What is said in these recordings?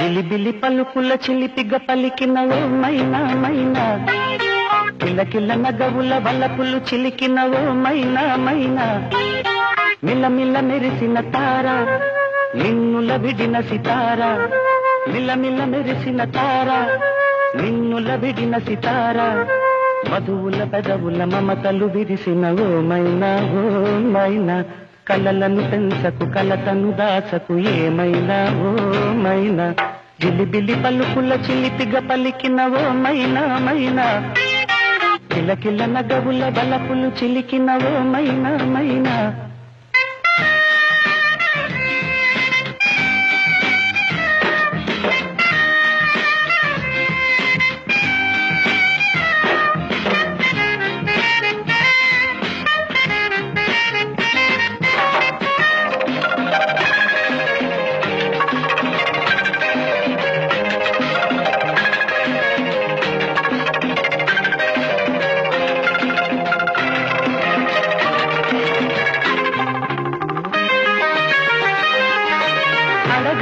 జిలిబిలి పలుకుల చిలిపిగ పలికిన ఓ మైనా? మైనా కిలకిల నగవుల వలపులు చిలికినవో మైనా? మైనా మిలమిల మెరిసిన తార నిన్నుల విడిన సితార. మిలమిల మెరిసిన తార నిన్నుల విడిన సితార. మధువుల పెదవుల మమతలు విరిసిన ఓ మైనా ఓ మైనా? కలలను పెంచకు కలతను దాచకు ఏమైనా ఓ మైనా. జిలిబిలి పలుకుల చిలిపిగ పలికిన ఓ మైనా మైనా. కిలకిల నగవుల బలపులు చిలికిన ఓ మైనా మైనా.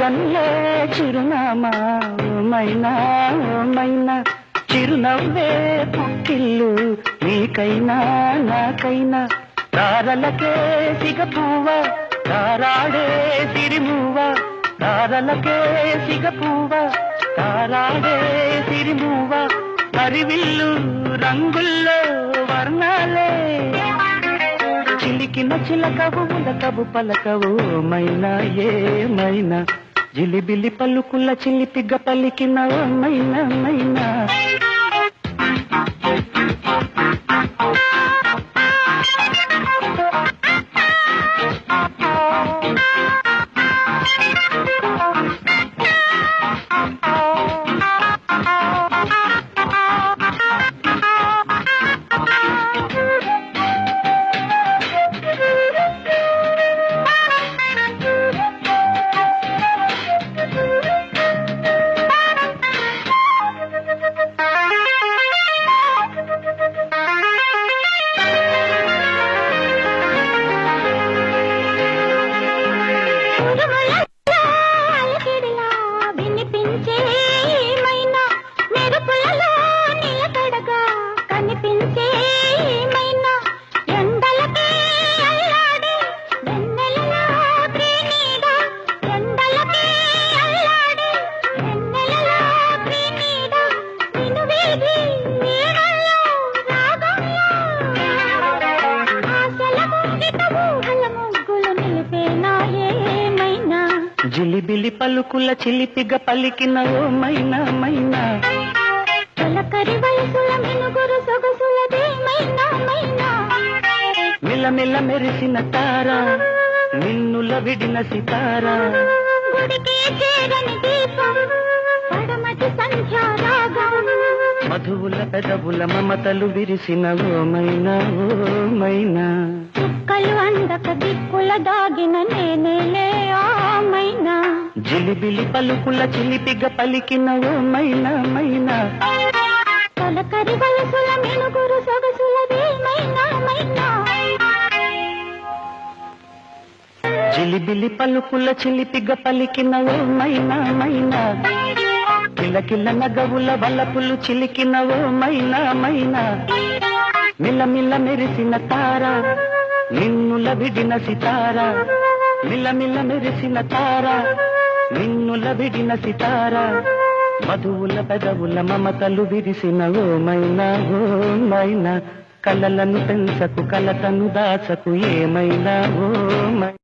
అడగన్లే చిరునామా ఓ మైనా మైనా. చిరునవ్వే పుట్టిల్లు నీకైనా నాకైనా. తారలకే సిగపువ్వ తారాడే సిరిమువ్వ తారలకే సిగపువ్వ తారాడే సిరిమువ్వ పరివిల్లు రంగుల్లో వర్ణాలే. చిలికిన చిలకవు ఉలకవు పలకవు మైనా ఏమైనా జిలిబిలి పలుకుల చిలిపిగ పలికిన ఓ మైనా మైనా Música జిలిబిలి పలుకుల చిలిపిగ పలికిన ఓ మైనా. మైనా తొలకరి వయసుల మినుగురు మైనా. మిలమిల మెరిసిన తార నిన్నుల విడిన సితార. గుడికి చేరని దీపం పడమటి మధువుల పెదవుల మమతలు విరిసిన ఓ మైనా ఓ మైనా చుక్కలు అందక దిక్కుల దాగిన ఆమైనా జిలిబిలి పలుకుల చిలిపిగ పలికిన ఓ మైనా మైనా. తొలకరి వయసుల మినుగురు సొగసులదేమైనా మైనా జిలిబిలి పలుకుల చిలిపిగ పలికిన ఓ మైనా మైనా. కిలకిల నగవుల వలపులు చిలికిన ఓ మైనా మైనా. మిలమిల మెరిసిన తార నిన్నుల విడిన సితార. మిలమిల మెరిసిన తార నిన్నుల విడిన సితార మధువుల పెదవుల మమతలు విరిసిన ఓ మైనా ఓ మైనా. కలలను పెంచకు కలతను దాచకు ఏమైనా ఓ